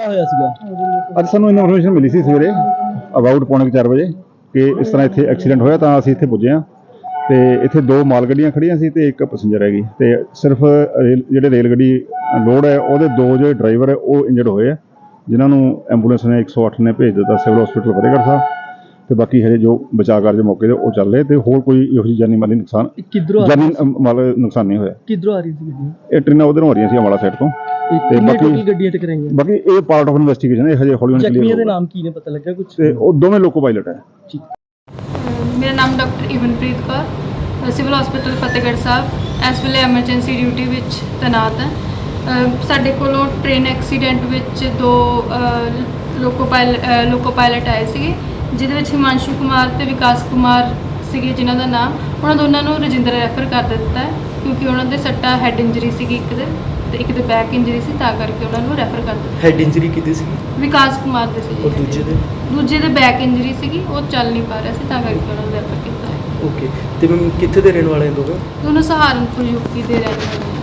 ਮਸਲਾ ਹੋਇਆ ਸੀਗਾ। ਅੱਜ ਸਾਨੂੰ ਇਨਫੋਰਮੇਸ਼ਨ ਮਿਲੀ ਸੀ ਸਵੇਰੇ ਅਬਾਊਟ ਪੌਣੇ 4 ਵਜੇ ਕਿ ਇਸ ਤਰ੍ਹਾਂ ਇੱਥੇ ਐਕਸੀਡੈਂਟ ਹੋਇਆ ਤਾਂ ਅਸੀਂ ਇੱਥੇ ਪੁੱਜੇ ਹਾਂ। ਤੇ ਇੱਥੇ ਦੋ ਮਾਲ ਗੱਡੀਆਂ ਖੜੀਆਂ ਸੀ ਤੇ ਇੱਕ ਪੈਸੇਂਜਰ ਹੈਗੀ। ਤੇ ਸਿਰਫ ਰੇਲ ਜਿਹੜੇ ਰੇਲ ਗੱਡੀ ਲੋਡ ਹੈ ਉਹਦੇ ਦੋ ਜਿਹੜੇ ਡਰਾਈਵਰ ਹੈ ਉਹ ਇੰਜਰਡ ਹੋਏ ਆ ਜਿਨ੍ਹਾਂ ਨੂੰ ਐਂਬੂਲੈਂਸ ਨੇ 108 ਨੇ ਭੇਜ ਦਿੱਤਾ ਸਿਵਲ ਹਸਪੀਟਲ ਫਤਿਹਗੜ੍ਹ ਸਾਹਿਬ। ਤੇ ਬਾਕੀ ਹਜੇ ਜੋ ਬਚਾਅ ਕਾਰਜ ਮੌਕੇ ਤੇ ਉਹ ਚੱਲ ਰਹੇ ਤੇ ਹੋਰ ਕੋਈ ਇਹੋ ਜਿਹੀ ਜਾਨੀ ਮਾਲੀ ਨੁਕਸਾਨ ਕਿੱਧਰੋਂ ਆ ਜਾਨੀ ਅਮ, ਮਾਲ ਨੁਕਸਾਨ ਨਹੀਂ ਹੋਇਆ। ਕਿੱਧਰੋਂ ਆ ਰਹੀ ਸੀ ਗੱਡੀ? ਇਹ ਟ੍ਰੇਨਾਂ ਉਧਰੋਂ ਆ ਰਹੀਆਂ ਸੀ ਅੰਬਾਲਾ ਸਾਈਡ ਤੋਂ। ਤੇ ਬਾਕੀ- ਗੱਡੀਆਂ ਟਕਰਾਈਆਂ ਬਾਕੀ ਇਹ ਪਾਰਟ ਆਫ ਇਨਵੈਸਟੀਗੇਸ਼ਨ ਹੈ ਇਹ ਹਜੇ ਹੌਲੀ ਹੌਲੀ ਜ਼ਖਮੀਆਂ ਦੇ। ਨਾਮ ਕੀ ਨੇ ਪਤਾ ਲੱਗਾ ਕੁਝ ਤੇ ਉਹ ਦੋਵੇਂ ਲੋਕੋ ਪਾਇਲਟ ਹੈ। ਮੇਰਾ ਨਾਮ doctor Ivanpreet Kaur civil hospital Fatehgarh Sahib. ਇਸ ਵੇਲੇ ਐਮਰਜੈਂਸੀ ਡਿਊਟੀ ਵਿੱਚ ਤੈਨਾਤ ਹਾਂ। ਸਾਡੇ ਕੋਲੋਂ ਟ੍ਰੇਨ ਐਕਸੀਡੈਂਟ ਵਿੱਚ ਦੋ ਲੋਕੋ ਪਾਇਲ ਅ, ਲੋਕੋ ਪਾਇਲਟ ਆਏ ਸੀਗੇ ਜਿਹਦੇ ਵਿੱਚ ਹਿਮਾਂਸ਼ੂ ਕੁਮਾਰ ਤੇ ਵਿਕਾਸ ਕੁਮਾਰ ਸੀਗੇ ਜਿਨ੍ਹਾਂ ਦਾ ਨਾਮ। ਉਹਨਾਂ ਦੋਨਾਂ ਨੂੰ ਰਜਿੰਦਰ ਰੈਫਰ ਕਰ ਦਿੱਤਾ ਕਿਉਂਕਿ ਉਹਨਾਂ ਦੇ ਸੱਟਾ ਹੈਡ ਇੰਜਰੀ ਸੀਗੀ ਇੱਕ ਦੇ। ਤੇ ਇੱਕ ਦੇ ਬੈਕ ਇੰਜਰੀ ਸੀ ਤਾਂ ਕਰਕੇ ਉਹਨਾਂ ਨੂੰ ਰੈਫਰ ਕਰ ਦਿੱਤਾ। ਹੈਡ ਇੰਜਰੀ ਕਿਤੇ ਸੀ ਵਿਕਾਸ ਕੁਮਾਰ ਦੇ ਸੀ ਔਰ ਦੂਜੇ ਦੇ? ਦੂਜੇ ਦੇ ਬੈਕ ਇੰਜਰੀ ਸੀਗੀ ਉਹ ਚੱਲ ਨਹੀਂ ਪਾ ਰਿਹਾ ਸੀ ਤਾਂ ਕਰਕੇ ਉਹਨਾਂ ਨੂੰ ਰੈਫਰ ਕੀਤਾ ਹੈ। ਓਕੇ ਤੇ ਮੈਮ ਕਿੱਥੇ ਦੇ ਰਹਿਣ ਵਾਲੇ ਲੋਕ ਦੋਨੋਂ ਸਹਾਰਨਪੁਰ ਯੂਪੀ ਦੇ ਰਹਿਣ ਵਾਲੇ